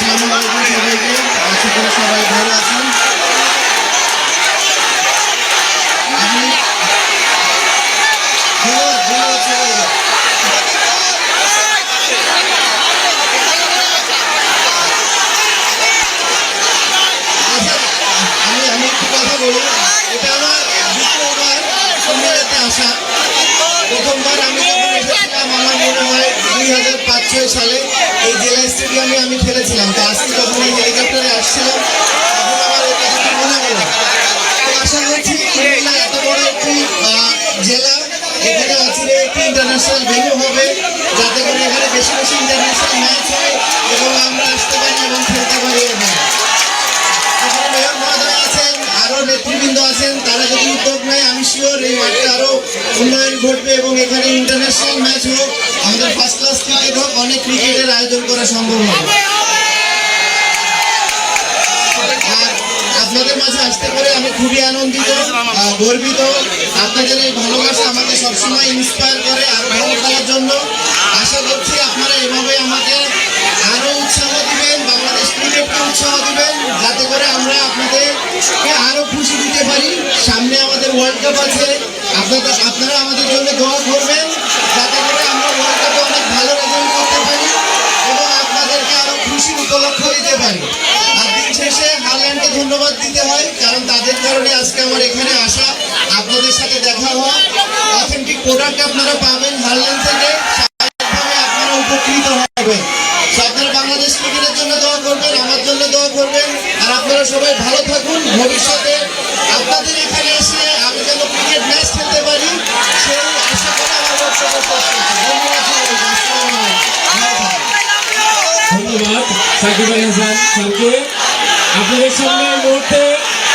আসসালামু আলাইকুম সবাইকে আশা করি সবাই ভালো আছেন। আচ্ছা, আসা প্রথমবার আমি যখন এসেছিলাম মনে হয় দুই হাজার পাঁচ ছয় সালে আমি খেলেছিলাম, তো আজকে যখন এই হেলিকপ্টারে আসছিলাম আমার আশা করছি এত বড় একটি জেলা, এখানে ইন্টারন্যাশনাল হবে, যাতে করে এখানে ইন্টারন্যাশনাল ম্যাচ এবং আমরা আসতে পারি এবং খেলতে পারি আছেন আরও নেতৃবৃন্দ আছেন, তারা যদি নেয়, আমি শিওর এই মাঠটা আরও উন্নয়ন ঘটবে এবং এখানে ইন্টারন্যাশনাল ম্যাচ হোক। ক্রিকেটের আয়োজন করা সম্ভব হবে। আপনাদের মাঝে আসতে পারে, আমি খুবই আনন্দিত গর্বিত। আপনাদের এই ভালোবাসা আমাকে সবসময় ইন্সপায়ার করে আরও ভালো করার জন্য। আশা করছি আপনারা এভাবে আমাকে আরও উৎসাহ দিবেন, বাংলাদেশ ক্রিকেটকে উৎসাহ দিবেন, যাতে করে আমরা আপনাদেরকে আরও খুশি দিতে পারি। সামনে আমাদের ওয়ার্ল্ড কাপ আছে। আপনারা আমাদের পারি আর দিন শেষে হারল্যান্ডকে ধন্যবাদ দিতে হয়, কারণ তাদের কারণে আজকে আমার এখানে আসা, আপনাদের সাথে দেখা হওয়া অথেন্টিক প্রোডাক্ট আপনারা পাবেন হারল্যান্ড থেকে। আপনারা উপকৃত হবেন। আপনারা বাংলাদেশ ক্রিকেটের জন্য দোয়া করবেন, আমার জন্য দোয়া করবেন। আর আপনারা সবাই ভালো থাকুন, ভবিষ্যতে আপনাদের এখানে ধন্যবাদ সাকিব আল হাসান স্যারকে আপনাদের সামনে মুহূর্তে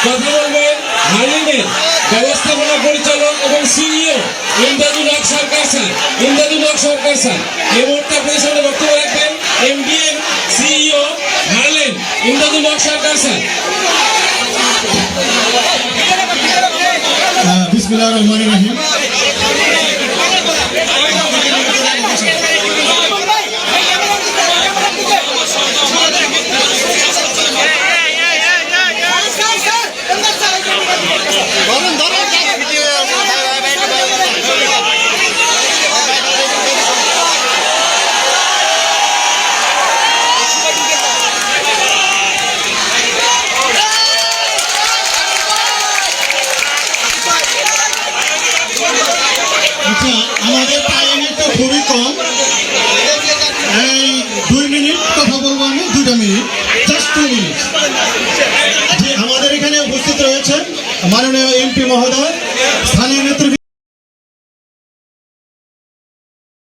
কথা বলবেন হার্লিনের ব্যবস্থাপনা পরিচালক এবং CEO Imdadul Haque Sarkar sir. Imdadul Haque Sarkar sir. এই মুহূর্তে আপনাদের সামনে বক্তব্য রাখবেন MDM CEO Harlen Imdadul Haque Sarkar sir. বিসমিল্লাহ রহমান রহিম। 너는 너는 মাননীয় এমপি মহোদয় স্থানীয় নেতৃত্ব